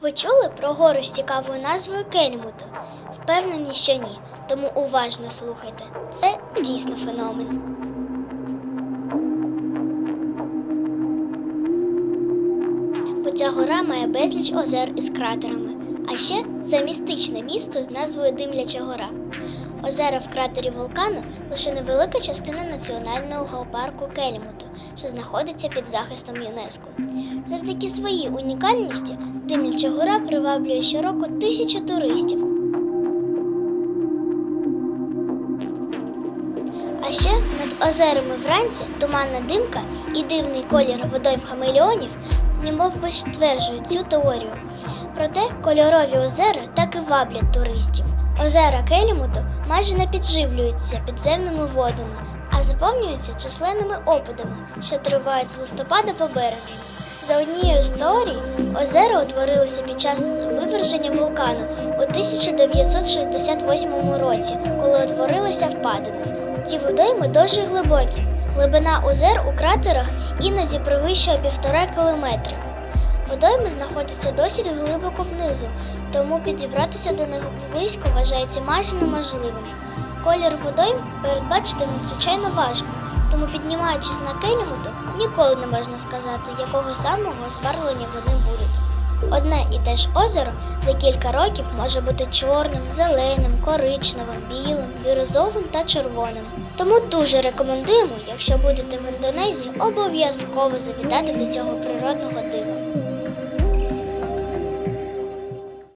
Ви чули про гору з цікавою назвою Кельмуту? Впевнені, що ні, тому уважно слухайте. Це дійсно феномен. Бо ця гора має безліч озер із кратерами. А ще це містичне місто з назвою Димляча гора. Озера в кратері вулкану лише невелика частина національного парку Кельмуту, що знаходиться під захистом ЮНЕСКО. Завдяки своїй унікальності Димляча гора приваблює щороку тисячі туристів. А ще над озерами вранці туманна димка і дивний колір водойм хамелеонів немов би стверджують цю теорію. Проте кольорові озера так і ваблять туристів. Озера Келімуту майже не підживлюються підземними водами, а заповнюються численними опадами, що тривають з листопада по березень. За однією з теорій, озера утворилися під час виверження вулкану у 1968 році, коли утворилися впадини. Ці водойми дуже глибокі. Глибина озер у кратерах іноді перевищує півтора кілометри. Водойми знаходяться досить глибоко внизу, тому підібратися до них близько вважається майже неможливим. Колір водойм передбачити надзвичайно важко, тому піднімаючись на Кенімуту, ніколи не можна сказати, якого самого збарвлення вони будуть. Одне і те ж озеро за кілька років може бути чорним, зеленим, коричневим, білим, бірюзовим та червоним. Тому дуже рекомендуємо, якщо будете в Індонезії, обов'язково завітати до цього природного дива.